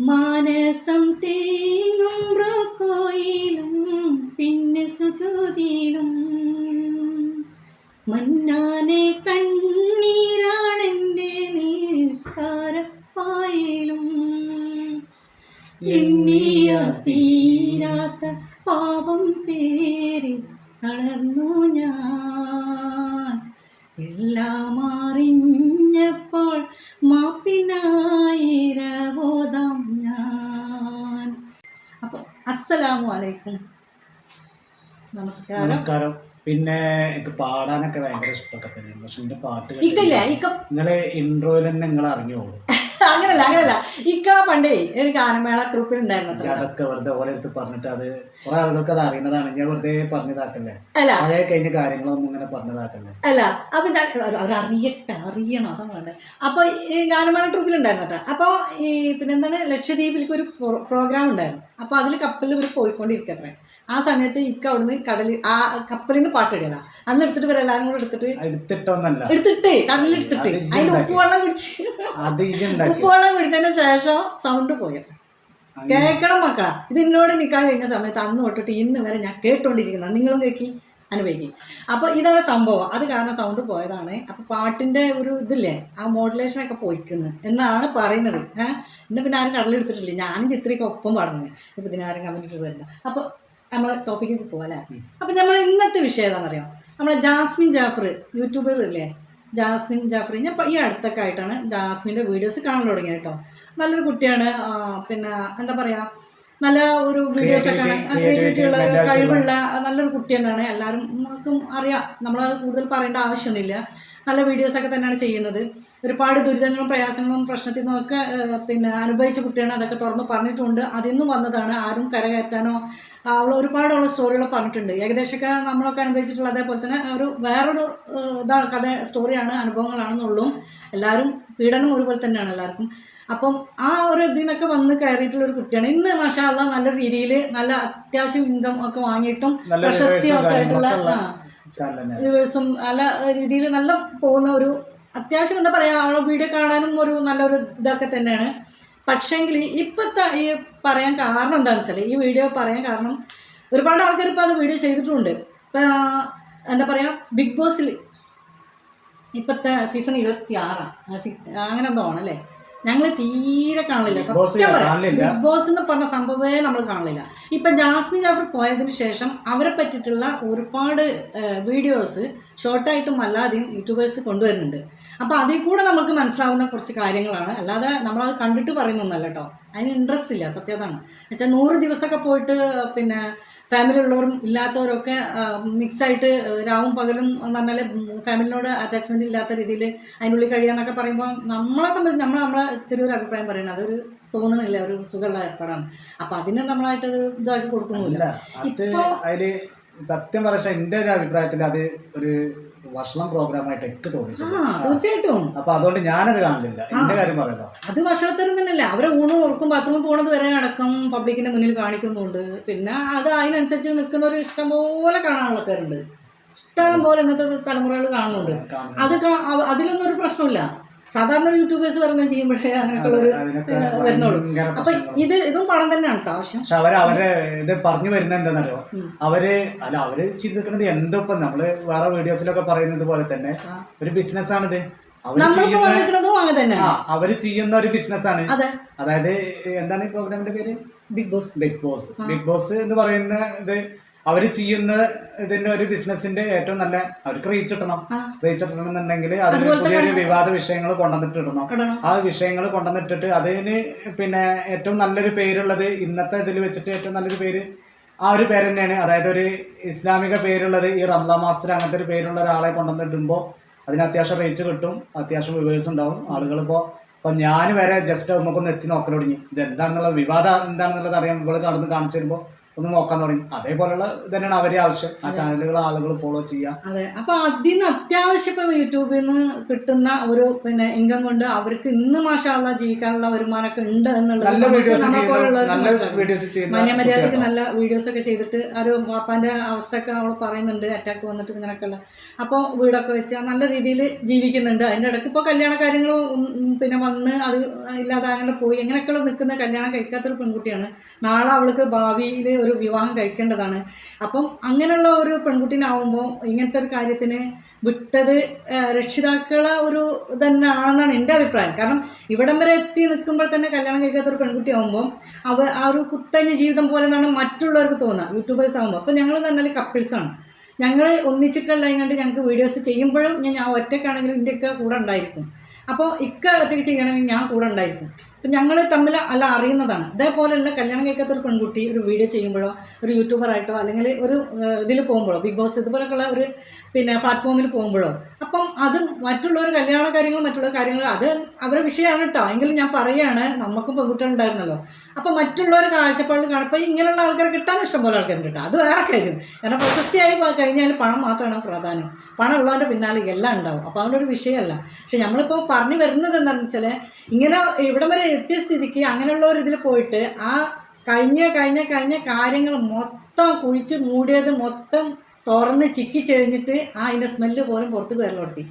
മാനസം തേങ്ങും ബ്രോക്കോയിലും പിന്നെ സുജോതിയിലും. മന്നാനെ കണ്ണീരാണെന്റെ നിസ്കാരപ്പായിലും. എണ്ണിയ തീരാത്ത പാപം പേരിൽ തളർന്നു ഞാൻ. എല്ലാം അറിഞ്ഞപ്പോൾ മാപ്പിനായിരബോധം അലൈക്കും നമസ്കാരം. നമസ്കാരം. പിന്നെ എനിക്ക് പാടാനൊക്കെ ഭയങ്കര ഇഷ്ടമൊക്കെ തന്നെയാണ് പക്ഷെ എന്റെ പാട്ട് നിങ്ങൾ ഇൻട്രോയിൽ തന്നെ നിങ്ങൾ അറിഞ്ഞോളൂ അങ്ങനല്ല അങ്ങനല്ല. ഇക്ക പണ്ടേ ഒരു ഗാനമേള ട്രൂപ്പിൽ ഉണ്ടായിരുന്നു അതൊക്കെ വെറുതെ ഓരോരുത്തർ പറഞ്ഞിട്ട് അത് കുറെ ആളുകൾക്ക് അത് അറിയുന്നതാണ്. ഞാൻ വെറുതെ പറഞ്ഞതാക്കല്ലേ? അല്ല. പഴയ കഴിഞ്ഞ കാര്യങ്ങളൊന്നും ഇങ്ങനെ പറഞ്ഞതാക്കല്ലേ? അല്ല അപ്പൊ അവരറിയട്ടെ അറിയണം അതാണ് അപ്പൊ ഈ ഗാനമേള ട്രൂപ്പിൽ ഉണ്ടായിരുന്നത്. അപ്പൊ ഈ പിന്നെന്താണ് ലക്ഷദ്വീപിലേക്ക് ഒരു പ്രോഗ്രാം ഉണ്ടായിരുന്നു. അപ്പൊ അതിൽ കപ്പലിൽ ഇവർ പോയിക്കൊണ്ടിരിക്കത്രേ. ആ സമയത്ത് ഇക്ക അവിടുന്ന് കടലിൽ ആ കപ്പലിൽ നിന്ന് പാട്ടിടിയതാ അന്ന് എടുത്തിട്ട് ഇവരെല്ലാരും കൂടെ എടുത്തിട്ട് എടുത്തിട്ടൊന്നല്ല. എടുത്തിട്ട് കടലിലെടുത്തിട്ട്. അതിന്റെ. ഉപ്പുവെള്ളം പിടിച്ച് ഉപ്പുവെള്ളം പിടിച്ചതിന് ശേഷം സൗണ്ട് പോയത് കേക്കണം മക്കളാ. ഇത് എന്നോട് നിൽക്കാൻ കഴിഞ്ഞ സമയത്ത് അന്ന് തൊട്ടിട്ട് ഇന്ന് വരെ ഞാൻ കേട്ടോണ്ടിരിക്കുന്നത് നിങ്ങളും കേൾക്കി അനുഭവിക്കും. അപ്പോൾ ഇതാണ് സംഭവം. അത് കാരണം സൗണ്ട് പോയതാണ്. അപ്പോൾ പാട്ടിന്റെ ഒരു ഇതില്ലേ ആ മോഡുലേഷൻ ഒക്കെ പോയിക്കുന്നു. എന്നാണ് പറയുന്നത്. ഏഹ് ഇന്ന് പിന്നെ ആരും കടലെടുത്തിട്ടില്ല. ഞാനും ചിത്രയ്ക്ക് ഒപ്പം പാടുന്നത് ഇപ്പം ഇതിനാരും കമന്റ് വരില്ല. അപ്പോൾ നമ്മൾ ടോപ്പിക്കേക്ക് പോകാല്ലേ അപ്പം നമ്മൾ ഇന്നത്തെ വിഷയം ഏതാണെന്നറിയാം? നമ്മളെ ജാസ്മിൻ ജാഫർ യൂട്യൂബർ ഇല്ലേ? ജാസ്മിൻ ജാഫർ. ഞാൻ ഈ അടുത്തൊക്കെ ആയിട്ടാണ് ജാസ്മിന്റെ വീഡിയോസ് കാണാൻ തുടങ്ങിയത് കേട്ടോ നല്ലൊരു കുട്ടിയാണ്. പിന്നെ എന്താ പറയുക നല്ല ഒരു വീഡിയോസ് ഒക്കെ Creativity- ക്രിയേറ്റിവിറ്റി ഉള്ള ഒരു കഴിവുള്ള നല്ലൊരു കുട്ടി തന്നെയാണ് എല്ലാവരും നമുക്കും അറിയാം. നമ്മളത് കൂടുതൽ പറയേണ്ട ആവശ്യമൊന്നുമില്ല. നല്ല വീഡിയോസൊക്കെ തന്നെയാണ് ചെയ്യുന്നത്. ഒരുപാട് ദുരിതങ്ങളും പ്രയാസങ്ങളും പ്രശ്നത്തിൽ നിന്നൊക്കെ പിന്നെ അനുഭവിച്ച കുട്ടിയാണ് അതൊക്കെ തുറന്ന് പറഞ്ഞിട്ടുണ്ട്. അതിൽ നിന്ന് വന്നതാണ് ആരും കരകയറ്റാനോ അവൾ ഒരുപാടുള്ള സ്റ്റോറികൾ പറഞ്ഞിട്ടുണ്ട്. ഏകദേശമൊക്കെ നമ്മളൊക്കെ അനുഭവിച്ചിട്ടുള്ള അതേപോലെ തന്നെ ഒരു വേറൊരു ഇതാണ് കഥ സ്റ്റോറിയാണ് അനുഭവങ്ങളാണെന്നുള്ളൂ. എല്ലാവരും പീഡനം ഒരുപോലെ തന്നെയാണ് എല്ലാവർക്കും. അപ്പം ആ ഒരു ഇതിൽ നിന്നൊക്കെ വന്ന് കയറിയിട്ടുള്ള ഒരു കുട്ടിയാണ്. ഇന്ന് മാഷാ നല്ല രീതിയിൽ നല്ല അത്യാവശ്യം ഇൻകം ഒക്കെ വാങ്ങിയിട്ടും പ്രശസ്തി പ്രശസ്തിയും ഒക്കെ ആയിട്ടുള്ള വ്യൂവേഴ്സും നല്ല രീതിയിൽ നല്ല പോകുന്ന ഒരു അത്യാവശ്യം എന്താ പറയുക അവളെ വീഡിയോ കാണാനും ഒരു നല്ലൊരു ഇതൊക്കെ തന്നെയാണ്. പക്ഷേങ്കിൽ ഇപ്പോഴത്തെ ഈ പറയാൻ കാരണം എന്താണെന്ന് വെച്ചാൽ ഈ വീഡിയോ പറയാൻ കാരണം ഒരുപാട് ആൾക്കാർ ഇപ്പോൾ അത് വീഡിയോ ചെയ്തിട്ടുണ്ട്. എന്താ പറയുക ബിഗ് ബോസിൽ ഇപ്പോഴത്തെ സീസൺ ഇരുപത്തി ആറാണ് അങ്ങനെ എന്തോ ആണല്ലേ? ഞങ്ങൾ തീരെ കാണില്ല സത്യം പറയാം. ബിഗ് ബോസ് എന്ന് പറഞ്ഞ സംഭവമേ നമ്മൾ കാണില്ല ഇപ്പം ജാസ്മിൻ ജാഫർ പോയതിന് ശേഷം അവരെ പറ്റിയിട്ടുള്ള ഒരുപാട് വീഡിയോസ് ഷോർട്ടായിട്ടും അല്ലാതെയും യൂട്യൂബേഴ്സ് കൊണ്ടുവരുന്നുണ്ട്. അപ്പോൾ അതിൽ കൂടെ നമുക്ക് മനസ്സിലാവുന്ന കുറച്ച് കാര്യങ്ങളാണ്. അല്ലാതെ നമ്മൾ അത് കണ്ടിട്ട് പറയുന്നൊന്നല്ല കേട്ടോ. അതിന് ഇൻട്രസ്റ്റ് ഇല്ല. സത്യതാണ് എന്നുവെച്ചാൽ നൂറ് ദിവസമൊക്കെ പോയിട്ട് പിന്നെ ഫാമിലി ഉള്ളവരും ഇല്ലാത്തവരൊക്കെ മിക്സായിട്ട് രാവും പകലും എന്ന് പറഞ്ഞാൽ ഫാമിലിനോട് അറ്റാച്ച്മെന്റ് ഇല്ലാത്ത രീതിയിൽ അതിനുള്ളിൽ കഴിയാന്നൊക്കെ പറയുമ്പോൾ നമ്മളെ സംബന്ധിച്ച് നമ്മൾ നമ്മളെ ചെറിയൊരു അഭിപ്രായം പറയുന്നത് അതൊരു തോന്നണില്ല ഒരു സുഖമുള്ള ഏർപ്പാടാണ്. അപ്പം അതിന് നമ്മളായിട്ട് ഒരു ഇതാക്കി കൊടുക്കുന്നില്ല സത്യം പറഞ്ഞാൽ എന്റെ ഒരു അഭിപ്രായത്തിൽ അത് ഒരു ഭക്ഷണം പ്രോഗ്രാമായിട്ട് ആ തോന്നിയിട്ടുണ്ട് തീർച്ചയായിട്ടും. അപ്പൊ അതുകൊണ്ട് ഞാനത് കാണുന്നില്ല എന്റെ കാര്യം പറയുമ്പോ അത് വഷളത്തരം തന്നെയല്ല അവരെ ഊണ് ഓർക്കും ബാത്റൂമിൽ പോണത് വരെ അടക്കം പബ്ലിക്കിന്റെ മുന്നിൽ കാണിക്കുന്നുണ്ട്. പിന്നെ അത് അതിനനുസരിച്ച് നിൽക്കുന്നവർ ഇഷ്ടം പോലെ കാണാനുള്ള ആൾക്കാരുണ്ട്. ഇഷ്ടം പോലെ ഇന്നത്തെ തലമുറകൾ കാണുന്നുണ്ട്. അത് അതിലൊന്നും ഒരു പ്രശ്നമില്ല സാധാരണ യൂട്യൂബേഴ്സ് പറയുന്നത് ചെയ്യുമ്പോഴേ അങ്ങനെയൊക്കെയുള്ള ഒരു വരുന്നുള്ളൂ. അപ്പൊ ഇത് ഇതും പണം തന്നെയാണ് കേട്ടോ ആവശ്യം. പക്ഷെ അവർ അവരെ ഇത് പറഞ്ഞു വരുന്നത് എന്താണെന്നറിയോ? അവർ അല്ല അവർ ചിന്തിക്കുന്നത് എന്തോ ഇപ്പൊ നമ്മൾ വേറെ വീഡിയോസിലൊക്കെ പറയുന്നത് പോലെ തന്നെ ഒരു ബിസിനസ് ആണിത് അവർ ചെയ്യുന്ന ഒരു ബിസിനസ് ആണ് അതെ. അതായത് എന്താണ് ഈ പ്രോഗ്രാമിന്റെ പേര്? Big Boss. Big Boss. Big Boss എന്ന് പറയുന്ന ഇത് അവർ ചെയ്യുന്ന ഇതിന്റെ ഒരു ബിസിനസിന്റെ ഏറ്റവും നല്ല അവർക്ക് റീച്ച് കിട്ടണം. റീച്ച് എന്നുണ്ടെങ്കിൽ അതിന് പുതിയൊരു വിവാദ വിഷയങ്ങൾ കൊണ്ടുവന്നിട്ടിടണം. ഇടണം. ആ വിഷയങ്ങൾ കൊണ്ടുവന്നിട്ടിട്ട് അതിന് പിന്നെ ഏറ്റവും നല്ലൊരു പേരുള്ളത് ഇന്നത്തെ ഇതിൽ വെച്ചിട്ട് ഏറ്റവും നല്ലൊരു പേര് ആ ഒരു പേര് തന്നെയാണ്. അതായത് ഒരു ഇസ്ലാമിക പേരുള്ളത് ഈ റംലാ മാസ്റ്റർ അങ്ങനത്തെ ഒരു പേരുള്ള ഒരാളെ കൊണ്ടുവന്നിടുമ്പോൾ അതിന് അത്യാവശ്യം റീച്ച് കിട്ടും. അത്യാവശ്യം വിവേഴ്സ് ഉണ്ടാവും. ആളുകൾ ഇപ്പോൾ ഇപ്പൊ ഞാൻ വരെ ജസ്റ്റ് നമുക്കൊന്ന് എത്തി നോക്കൽ തുടങ്ങി. ഇത് എന്താണെന്നുള്ള വിവാദം എന്താണെന്നുള്ളത് അറിയാൻ ഇവിടെ കാണുന്ന കാണിച്ചു തരുമ്പോൾ ഒന്ന് നോക്കാൻ തുടങ്ങി. അതേപോലെയുള്ള തന്നെയാണ് അവരെ ആവശ്യം. ആ ചാനലുകൾ ആളുകൾ ഫോളോ ചെയ്യാം അതെ. അപ്പൊ അതിൽ നിന്ന് അത്യാവശ്യം ഇപ്പൊ യൂട്യൂബിൽ നിന്ന് കിട്ടുന്ന ഒരു പിന്നെ ഇൻകം കൊണ്ട് അവർക്ക് ഇന്ന് മാഷാള്ള ജീവിക്കാനുള്ള വരുമാനമൊക്കെ ഉണ്ട് എന്നുള്ളത് നല്ല വീഡിയോസ് നല്ല വീഡിയോസ് ചെയ്യുന്ന മാന്യമര്യാദക്ക് നല്ല വീഡിയോസ് ഒക്കെ ചെയ്തിട്ട് ഒരു വാപ്പാന്റെ അവസ്ഥയൊക്കെ അവൾ പറയുന്നുണ്ട് അറ്റാക്ക് വന്നിട്ട് ഇങ്ങനെയൊക്കെയുള്ള. അപ്പോൾ വീടൊക്കെ വെച്ച് നല്ല രീതിയിൽ ജീവിക്കുന്നുണ്ട്. അതിന്റെ ഇടയ്ക്ക് ഇപ്പോൾ കല്യാണ ഉം, പിന്നെ വന്ന് അത് ഇല്ലാതെ അങ്ങനെ പോയി. അങ്ങനെയൊക്കെയുള്ള നിൽക്കുന്ന കല്യാണം കഴിക്കാത്തൊരു പെൺകുട്ടിയാണ്. നാളെ അവൾക്ക് ഭാവിയിൽ ഒരു വിവാഹം കഴിക്കേണ്ടതാണ്. അപ്പം അങ്ങനെയുള്ള ഒരു പെൺകുട്ടീനാവുമ്പോൾ ഇങ്ങനത്തെ ഒരു കാര്യത്തിന് വിട്ടത് രക്ഷിതാക്കളെ ഒരു തന്നെയാണെന്നാണ് എന്റെ അഭിപ്രായം. കാരണം ഇവിടം വരെ എത്തി നിൽക്കുമ്പോൾ തന്നെ കല്യാണം കഴിക്കാത്ത ഒരു പെൺകുട്ടി ആവുമ്പോൾ അവ ആ ഒരു കുത്തഞ്ഞ ജീവിതം പോലെ എന്നാണ് മറ്റുള്ളവർക്ക് തോന്നുക യൂട്യൂബേഴ്സ് ആകുമ്പോൾ അപ്പോൾ ഞങ്ങൾ തന്നെ കപ്പിൾസാണ് ഞങ്ങൾ ഒന്നിച്ചിട്ടല്ല ഇങ്ങോട്ട് ഞങ്ങൾക്ക് വീഡിയോസ് ചെയ്യുമ്പോഴും ഞാൻ ഒറ്റയ്ക്കാണെങ്കിലും എന്റെ കൂടെ ഉണ്ടായിരിക്കും. അപ്പോൾ ഇക്ക ഒറ്റയ്ക്ക് ചെയ്യണമെങ്കിൽ ഞാൻ കൂടെ ഉണ്ടായിരിക്കും. അപ്പം ഞങ്ങൾ തമ്മിൽ അല്ല അറിയുന്നതാണ്. അതേപോലെയല്ല കല്യാണം കഴിക്കാത്ത ഒരു പെൺകുട്ടി ഒരു വീഡിയോ ചെയ്യുമ്പോഴോ ഒരു യൂട്യൂബറായിട്ടോ അല്ലെങ്കിൽ ഒരു ഇതിൽ പോകുമ്പോഴോ ബിഗ് ബോസ് ഇതുപോലെയൊക്കെയുള്ള ഒരു പിന്നെ പ്ലാറ്റ്ഫോമിൽ പോകുമ്പോഴോ അപ്പം അത് മറ്റുള്ളവർ കല്യാണ കാര്യങ്ങൾ മറ്റുള്ള കാര്യങ്ങൾ അത് അവരുടെ വിഷയമാണ് കേട്ടോ എങ്കിലും ഞാൻ പറയുകയാണ് നമുക്കും പെൺകുട്ടികൾ ഉണ്ടായിരുന്നല്ലോ. അപ്പം മറ്റുള്ളവർ കാഴ്ചപ്പാടിൽ കാണപ്പോൾ ഇങ്ങനെയുള്ള ആൾക്കാരെ കിട്ടാൻ ഇഷ്ടംപോലെ ആൾക്കാരുണ്ട് കേട്ടോ. അത് വേറെ കാര്യം. കാരണം പ്രശസ്തിയായി കഴിഞ്ഞാൽ പണം മാത്രമാണ് പ്രധാനം പണം ഉള്ളവന്റെ പിന്നാലെ എല്ലാം ഉണ്ടാവും. അപ്പോൾ അവന്റെ ഒരു വിഷയമല്ല. പക്ഷെ നമ്മളിപ്പോൾ പറഞ്ഞു വരുന്നത് എന്താണെന്ന് വെച്ചാൽ ഇങ്ങനെ ഇവിടം വരെ എത്തിയ സ്ഥിതിക്ക് ഒരു ഇതിൽ പോയിട്ട് ആ കഴിഞ്ഞ കഴിഞ്ഞ കഴിഞ്ഞ കാര്യങ്ങൾ മൊത്തം കുഴിച്ച് മൂടിയത് മൊത്തം തുറന്ന് ചിക്കി ചെഴിഞ്ഞിട്ട് ആ അതിന്റെ സ്മെല്ല് പോലും പുറത്ത് കയറിലോടത്തി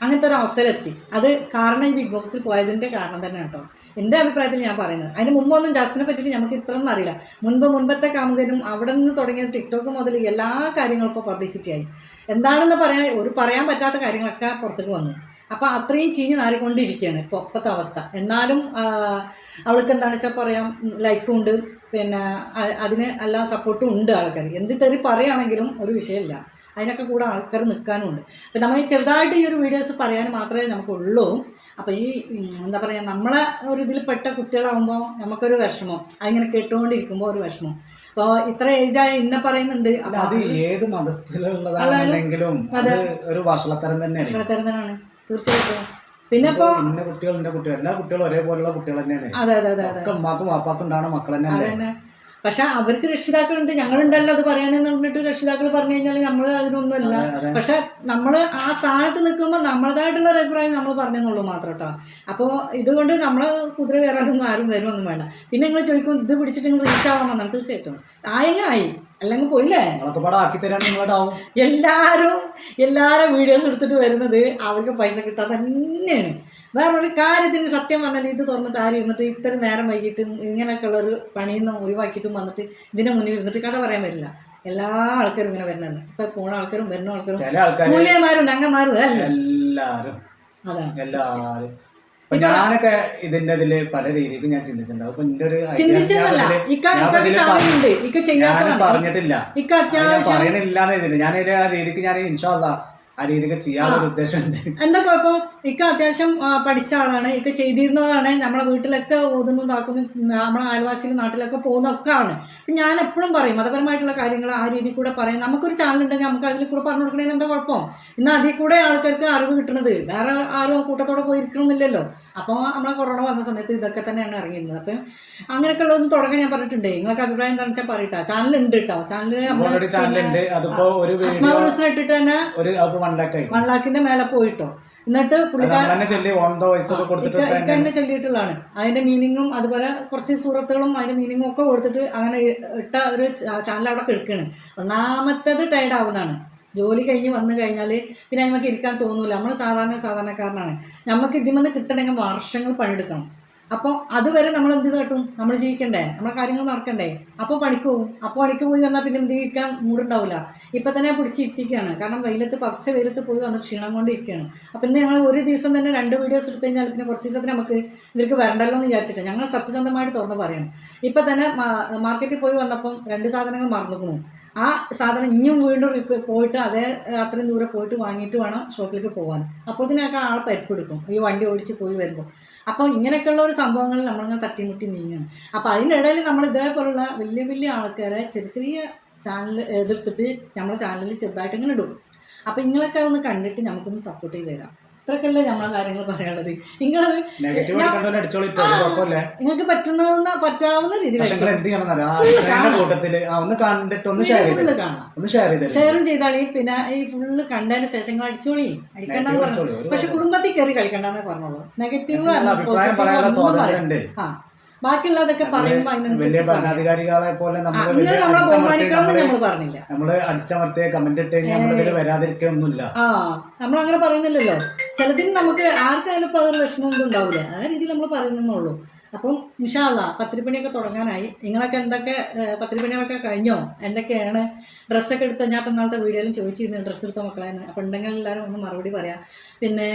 അങ്ങനത്തെ ഒരു അവസ്ഥയിലെത്തി. അത് കാരണം ഈ ബിഗ് ബോക്സിൽ പോയതിന്റെ കാരണം തന്നെ കേട്ടോ എന്റെ അഭിപ്രായത്തിൽ ഞാൻ പറയുന്നത്. അതിന് മുമ്പൊന്നും ജാസ്മിനെ പറ്റിയിട്ട് നമുക്ക് ഇത്രയൊന്നും അറിയില്ല. മുൻപ് മുൻപത്തെ കാമുകനും അവിടെ നിന്ന് തുടങ്ങിയ ടിക്ടോക്ക് മുതൽ എല്ലാ കാര്യങ്ങളും ഇപ്പോൾ പബ്ലിസിറ്റി ആയി. എന്താണെന്ന് പറയാൻ ഒരു പറയാൻ പറ്റാത്ത കാര്യങ്ങളൊക്കെ പുറത്തേക്ക് വന്നു. അപ്പോൾ അത്രയും ചീഞ്ഞ് നാറിക്കൊണ്ടിരിക്കുകയാണ് ഇപ്പോൾ ഇപ്പോഴത്തെ അവസ്ഥ. എന്നാലും അവൾക്ക് എന്താണെന്ന് വെച്ചാൽ പറയാം ലൈക്കും ഉണ്ട്. പിന്നെ അതിന് എല്ലാ സപ്പോർട്ടും ഉണ്ട് ആൾക്കാർ എന്ത് തെറി പറയുകയാണെങ്കിലും ഒരു വിഷയമില്ല. അതിനൊക്കെ കൂടെ ആൾക്കാർ നിൽക്കാനും ഉണ്ട് അപ്പം നമ്മൾ ഈ ചെറുതായിട്ട് ഈ ഒരു വീഡിയോസ് പറയാൻ മാത്രമേ നമുക്കുള്ളൂ. അപ്പോൾ ഈ എന്താ പറയുക നമ്മളെ ഒരു ഇതിൽ പെട്ട കുട്ടികളാകുമ്പോൾ നമുക്കൊരു വിഷമം. അതിങ്ങനെ കേട്ടുകൊണ്ടിരിക്കുമ്പോൾ ഒരു വിഷമം. അപ്പോൾ ഇത്ര ഏജായ ഇന്ന പറയുന്നുണ്ട്. അത് ഏത് മതസ്ഥിലുള്ളതാണെങ്കിലും ഒരു വഷളത്തരം തന്നെയാണ്. തീർച്ചയായിട്ടും. പിന്നെ ഇന്ന കുട്ടികൾ എന്റെ കുട്ടികൾ. എല്ലാ കുട്ടികളും ഒരേപോലെയുള്ള കുട്ടികൾ തന്നെയാണ്. അതെ അതെ അതെ അതെ. ഉമ്മാക്കും വാപ്പാക്കും ഉണ്ടാവണ മക്കൾ തന്നെ പക്ഷെ അവർക്ക് രക്ഷിതാക്കളുണ്ട് ഞങ്ങളുണ്ടല്ലോ അത് പറയാനെന്ന് പറഞ്ഞിട്ട് രക്ഷിതാക്കൾ പറഞ്ഞു കഴിഞ്ഞാൽ നമ്മൾ അതിനൊന്നുമല്ല. അതെ, അതെ. പക്ഷെ നമ്മൾ ആ സ്ഥാനത്ത് നിൽക്കുമ്പോൾ നമ്മളതായിട്ടുള്ള ഒരു അഭിപ്രായം നമ്മൾ പറഞ്ഞെന്നുള്ളൂ മാത്രം കേട്ടോ അപ്പോൾ ഇതുകൊണ്ട് നമ്മൾ കുതിര കയറാനൊന്നും ആരും വരുമൊന്നും വേണ്ട. പിന്നെ നിങ്ങൾ ചോദിക്കും ഇത് പിടിച്ചിട്ട് നിങ്ങൾ റീച്ച് ആവാൻ വന്നാൽ തീർച്ചയായിട്ടും. ആയെങ്കിൽ ആയി. അല്ലെങ്കിൽ പോയില്ലേ? എല്ലാവരും എല്ലാവരും വീഡിയോസ് എടുത്തിട്ട് വരുന്നത് അവർക്ക് പൈസ കിട്ടാൻ തന്നെയാണ്. വേറൊരു കാര്യത്തിന് സത്യം പറഞ്ഞാൽ ഇത് തുറന്നിട്ട് ആരും ഇരുന്നിട്ട് ഇത്ര നേരം വൈകിട്ടും ഇങ്ങനെയൊക്കെയുള്ള ഒരു പണിയിൽ നിന്ന് ഒഴിവാക്കിയിട്ടും വന്നിട്ട് ഇതിന്റെ മുന്നിൽ ഇരുന്നിട്ട് കഥ പറയാൻ പറ്റില്ല. എല്ലാ ആൾക്കാരും ഇങ്ങനെ വരുന്നുണ്ട് ഇപ്പൊ പോണ ആൾക്കാരും വരുന്ന ആൾക്കാരും ചില ആൾക്കാർ മൂല്യന്മാരും ഞങ്ങന്മാരും അല്ല. എല്ലാരും. അതാണ്. എല്ലാരും. ഞാനൊക്കെ ഇതിന്റെ ഇതിൽ പല രീതിക്ക് ഞാൻ ചിന്തിച്ചിട്ടുണ്ട്. അപ്പൊ എന്റെ ഒരു പറഞ്ഞിട്ടില്ല. അത് ഞാൻ ആ രീതിക്ക് ഞാൻ ഇൻഷാല്ല ആ രീതിക്ക് ചെയ്യാനൊരു ഉദ്ദേശമുണ്ട്. എന്താ കുഴപ്പം? ഇക്ക അത്യാവശ്യം പഠിച്ച ആളാണ്. ഇക്ക ചെയ്തിരുന്നതാണ്. നമ്മളെ വീട്ടിലൊക്കെ ഓതുന്നു താക്കുന്നു നമ്മളെ അയൽവാസിയിലും നാട്ടിലൊക്കെ പോകുന്ന ഒക്കെ ആണ് ഞാൻ എപ്പോഴും പറയും മതപരമായിട്ടുള്ള കാര്യങ്ങൾ ആ രീതിയിൽ കൂടെ പറയും നമുക്കൊരു ചാനൽ ഉണ്ടെങ്കിൽ നമുക്ക് അതിൽ കൂടെ പറഞ്ഞു കൊടുക്കണേ എന്താ കുഴപ്പം? ഇന്ന് അതിൽ കൂടെ ആൾക്കാർക്ക് അറിവ് കിട്ടണത്. വേറെ ആരും കൂട്ടത്തോടെ പോയിരിക്കണമെന്നില്ലല്ലോ അപ്പോൾ നമ്മളെ കൊറോണ വന്ന സമയത്ത് ഇതൊക്കെ തന്നെയാണ് ഇറങ്ങിയിരുന്നത്. അപ്പം അങ്ങനെയൊക്കെ ഉള്ളതൊന്നും തുടങ്ങാൻ ഞാൻ പറഞ്ഞിട്ടുണ്ട്. നിങ്ങൾക്ക് അഭിപ്രായം എന്താണെന്ന് വെച്ചാൽ പറയട്ടോ ചാനൽ ഉണ്ട് കേട്ടോ ചാനൽ വീഡിയോ ഇട്ടിട്ട് തന്നെ വൺ ലാക്ക് വൺ ലാക്കിന്റെ മേലെ പോയിട്ടോ. എന്നിട്ട് പുള്ളിക്കാരനെ ചൊല്ലിയിട്ടുള്ളതാണ്. അതിന്റെ മീനിങ്ങും അതുപോലെ കുറച്ച് സൂറത്തുകളും അതിന്റെ മീനിങ്ങും ഒക്കെ കൊടുത്തിട്ട് അങ്ങനെ ഇട്ട ഒരു ചാനൽ അവിടെ കിടക്കാണ്. ഒന്നാമത്തത് ടയർഡ് ആവുന്നതാണ്. ജോലി കഴിഞ്ഞ് വന്നു കഴിഞ്ഞാൽ പിന്നെ നമുക്ക് ഇരിക്കാൻ തോന്നൂല. നമ്മൾ സാധാരണ സാധാരണക്കാരനാണ്. നമുക്ക് ഇതിൽ നിന്ന് കിട്ടണമെങ്കിൽ വർഷങ്ങൾ പണിയെടുക്കണം. അപ്പോൾ അതുവരെ നമ്മൾ എന്ത് കേട്ടും? നമ്മൾ ജീവിക്കണ്ടേ? നമ്മളെ കാര്യങ്ങൾ നടക്കണ്ടേ? അപ്പോൾ പണിക്ക് പോകും അപ്പോൾ പണിക്ക് പോയി വന്നാൽ പിന്നെ എന്ത് ഇരിക്കാൻ മൂടുണ്ടാവില്ല ഇപ്പം തന്നെ പിടിച്ചിരിക്കുകയാണ് കാരണം വെയിലത്ത് പച്ച വെയിലത്ത് പോയി വന്ന് ക്ഷീണം കൊണ്ടിരിക്കുകയാണ് അപ്പം ഇന്ന് ഞങ്ങൾ ഒരു ദിവസം തന്നെ രണ്ട് വീഡിയോസ് എടുത്തു കഴിഞ്ഞാൽ പിന്നെ കുറച്ച് ദിവസത്തിന് നമുക്ക് ഇതിലേക്ക് വരണ്ടല്ലോ എന്ന് വിചാരിച്ചിട്ട്. ഞങ്ങൾ സത്യസന്ധമായിട്ട് തുറന്ന് പറയണം. ഇപ്പം തന്നെ മാർക്കറ്റിൽ പോയി വന്നപ്പം രണ്ട് സാധനങ്ങൾ മറന്നു ആ സാധനം ഇനിയും വീണ്ടും പോയിട്ട് അതേ അത്രയും ദൂരെ പോയിട്ട് വാങ്ങിയിട്ട് വേണം ഷോപ്പിലേക്ക് പോകാൻ അപ്പോൾ ഇതിനൊക്കെ ആളെ പരിപ്പെടുക്കും ഈ വണ്ടി ഓടിച്ച് പോയി വരുമ്പോൾ അപ്പോൾ ഇങ്ങനെയൊക്കെയുള്ള ഒരു സംഭവങ്ങൾ നമ്മളിങ്ങനെ തട്ടിമുട്ടി നീങ്ങുകയാണ്. അപ്പോൾ അതിനിടയിൽ നമ്മൾ ഇതേപോലുള്ള വലിയ വലിയ ആൾക്കാരെ ചെറിയ ചെറിയ ചാനൽ എതിർത്തിട്ട് നമ്മളെ ചാനലിൽ ചെറുതായിട്ട് ഇങ്ങനെ ഇടും. അപ്പോൾ ഇങ്ങളൊക്കെ ഒന്ന് കണ്ടിട്ട് നമുക്കൊന്ന് സപ്പോർട്ട് ചെയ്ത് തരാം. ഇത്രക്കല്ലേ നമ്മളെ കാര്യങ്ങൾ പറയാനുള്ളത്? നിങ്ങൾ നിങ്ങൾക്ക് പറ്റുന്ന പറ്റാവുന്ന രീതിയിൽ ആ ഒന്ന് ഒന്ന് ഒന്ന് ഷെയറും ചെയ്താളി പിന്നെ ഈ ഫുള്ള് കണ്ടതിന് ശേഷം നിങ്ങൾ അടിച്ചോളി. അടിക്കണ്ടെന്ന് പറഞ്ഞു. പക്ഷെ കുടുംബത്തിൽ കയറി കളിക്കണ്ടെന്നേ പറഞ്ഞോളൂ. നെഗറ്റീവ് നല്ല അഭിപ്രായം ബാക്കിയുള്ളതൊക്കെ പറയുമ്പോൾ വലിയ ഭരണാധികാരികളെ പോലെ നമ്മൾ പറഞ്ഞില്ല. നമ്മൾ അടിച്ചമർത്തിയ കമന്റ് ഇട്ട് നമ്മളിതിൽ വരാതിരിക്കൊന്നുമില്ല. ആ നമ്മൾ അങ്ങനെ പറയുന്നില്ലല്ലോ. ചിലതിന് നമുക്ക് ആർക്കായാലും ഇപ്പൊ അതൊരു വിഷമമൊന്നും ഉണ്ടാവില്ല. ആ രീതിയിൽ നമ്മൾ പറയുന്നുള്ളൂ അപ്പം ഇൻഷാല്ല പത്തിരിപ്പണിയൊക്കെ തുടങ്ങാനായി. നിങ്ങളൊക്കെ എന്തൊക്കെ പത്തിരിപ്പണികളൊക്കെ കഴിഞ്ഞോ? എന്തൊക്കെയാണ്? ഡ്രസ്സൊക്കെ എടുത്ത? ഞാൻ ഇപ്പം നാളത്തെ വീഡിയോയിലും ചോദിച്ചിരുന്നു ഡ്രസ്സ് എടുത്ത മക്കളെ അപ്പം ഉണ്ടെങ്കിൽ എല്ലാവരും ഒന്ന് മറുപടി പറയാം. പിന്നെ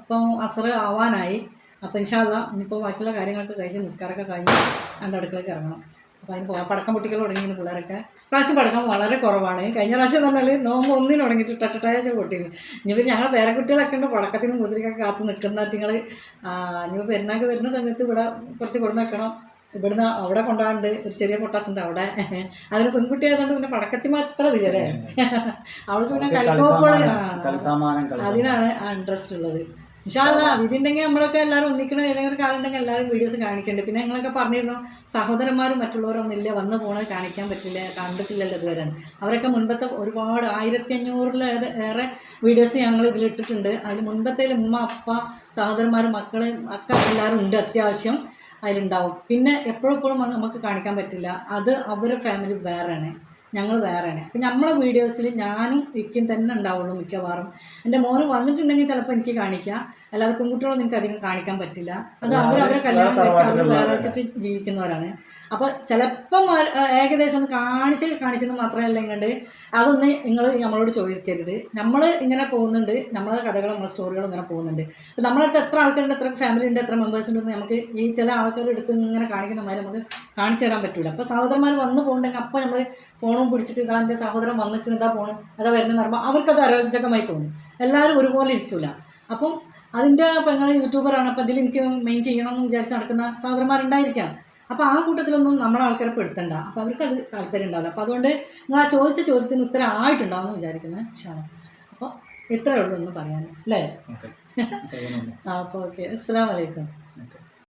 ഇപ്പം അസറ് ആവാനായി. അപ്പം ഇൻഷാല്ല ഇനിയിപ്പോൾ ബാക്കിയുള്ള കാര്യങ്ങളൊക്കെ കഴിച്ച് നിസ്കാരമൊക്കെ കഴിഞ്ഞ് എന്റെ അടുക്കളയ്ക്ക് ഇറങ്ങണം. അപ്പോൾ അതിന് പോകാം പടക്കം പൊട്ടിക്കൽ തുടങ്ങി പിള്ളേരൊക്കെ. പ്രാവശ്യം പടക്കം വളരെ കുറവാണ്. കഴിഞ്ഞ പ്രാവശ്യം എന്ന് പറഞ്ഞാൽ നോമ്പ് ഒന്നിന് തുടങ്ങിയിട്ട് ടട്ടട്ടായ പൊട്ടിയിരുന്നു ഇനിയിപ്പോൾ ഞങ്ങൾ പേരക്കുട്ടികളൊക്കെ ഉണ്ട്. പടക്കത്തിനും മുതിരിക്കൊക്കെ കാത്ത് നിൽക്കുന്ന നിങ്ങൾ ഇനിയിപ്പോൾ പെരുന്നാൾക്ക് വരുന്ന സമയത്ത് ഇവിടെ കുറച്ച് കൊടുന്ന് വെക്കണം ഇവിടുന്ന് അവിടെ കൊണ്ടാണ്ട് ഒരു ചെറിയ പൊട്ടാസുണ്ട് അവിടെ. അതിന് പെൺകുട്ടി ആയതുകൊണ്ട് പിന്നെ പടക്കത്തിൽ മാത്രം ഇല്ലല്ലേ അവൾക്ക് പിന്നെ കളിക്കോപ്പോൾ അതിനാണ് ആ ഇൻട്രസ്റ്റ് ഉള്ളത്. ഇൻഷാല്ല വിധിണ്ടെങ്കിൽ നമ്മളൊക്കെ എല്ലാവരും ഒന്നിക്കണം. ഏതെങ്കിലും കാലം ഉണ്ടെങ്കിൽ എല്ലാവരും വീഡിയോസ് കാണിക്കണ്ടേ? പിന്നെ ഞങ്ങളൊക്കെ പറഞ്ഞിരുന്നു സഹോദരന്മാരും മറ്റുള്ളവരൊന്നുമില്ല വന്നു പോണത് കാണിക്കാൻ പറ്റില്ല കണ്ടിട്ടില്ലല്ലോ ഇതുവരെ. അവരൊക്കെ മുൻപത്തെ ഒരുപാട് ആയിരത്തി അഞ്ഞൂറിലേറെ വീഡിയോസ് ഞങ്ങൾ ഇതിലിട്ടിട്ടുണ്ട്. അതിൽ മുൻപത്തേൽ ഉമ്മ അപ്പ സഹോദരന്മാരും മക്കൾ ഒക്കെ എല്ലാവരും ഉണ്ട് അത്യാവശ്യം അതിലുണ്ടാവും. പിന്നെ എപ്പോഴെപ്പോഴും നമുക്ക് കാണിക്കാൻ പറ്റില്ല. അത് അവരുടെ ഫാമിലി വേറെയാണ്. ഞങ്ങൾ വേറെയാണ്. അപ്പം നമ്മളെ വീഡിയോസിൽ ഞാൻ വിക്കും തന്നെ ഉണ്ടാവുള്ളൂ മിക്കവാറും. എന്റെ മോന് വന്നിട്ടുണ്ടെങ്കിൽ ചിലപ്പോൾ എനിക്ക് കാണിക്കാം. അല്ലാതെ പെൺകുട്ടികളോ നിങ്ങൾക്ക് അധികം കാണിക്കാൻ പറ്റില്ല. അത് അവർ അവരെ കല്യാണം കഴിച്ച് അവർ വേറെ വെച്ചിട്ട് ജീവിക്കുന്നവരാണ്. അപ്പോൾ ചിലപ്പം ഏകദേശം ഒന്ന് കാണിച്ച് കാണിച്ചെന്ന് മാത്രമല്ല ഇങ്ങണ്ട് അതൊന്ന് നിങ്ങൾ നമ്മളോട് ചോദിക്കരുത്. നമ്മൾ ഇങ്ങനെ പോകുന്നുണ്ട്. നമ്മളെ കഥകളും നമ്മളെ സ്റ്റോറികളും ഇങ്ങനെ പോകുന്നുണ്ട്. അപ്പോൾ നമ്മളടുത്ത് എത്ര ആൾക്കാരുണ്ട് എത്ര ഫാമിലി ഉണ്ട് എത്ര മെമ്പേഴ്സ് ഉണ്ട് നമുക്ക് ഈ ചില ആൾക്കാരുടെ അടുത്ത് ഇങ്ങനെ കാണിക്കുന്ന മാതിരി നമുക്ക് കാണിച്ചു തരാൻ പറ്റില്ല അപ്പോൾ സഹോദരന്മാർ വന്ന് പോകുന്നുണ്ടെങ്കിൽ അപ്പോൾ നമ്മൾ ഫോണും പിടിച്ചിട്ട് ഇതാ എന്റെ സഹോദരൻ വന്നിട്ട് ഇതാ പോണ് അതാ വരുന്ന പറയുമ്പോൾ അവർക്കത് അരോചകമായി തോന്നും. എല്ലാവരും ഒരുപോലെ ഇരിക്കില്ല അപ്പം അതിന്റെ പെങ്ങൾ യൂട്യൂബറാണ് അപ്പം ഇതിൽ എനിക്ക് മെയിൻ ചെയ്യണമെന്ന് വിചാരിച്ച് നടക്കുന്ന സഹോദരന്മാരുണ്ടായിരിക്കാം. അപ്പോൾ ആ കൂട്ടത്തിലൊന്നും നമ്മുടെ ആൾക്കാരെ പെടുത്തണ്ട. അപ്പോൾ അവർക്ക് അത് താല്പര്യം ഉണ്ടാവില്ല. അപ്പോൾ അതുകൊണ്ട് നിങ്ങൾ ആ ചോദിച്ച ചോദ്യത്തിന് ഉത്തരം ആയിട്ടുണ്ടാവും എന്ന് വിചാരിക്കുന്നത് ഷാണ് അപ്പോൾ ഇത്രയേ ഉള്ളൂ എന്ന് പറയാൻ. അല്ലേ? അപ്പോൾ ഓക്കെ. അസ്സാം വലൈക്കും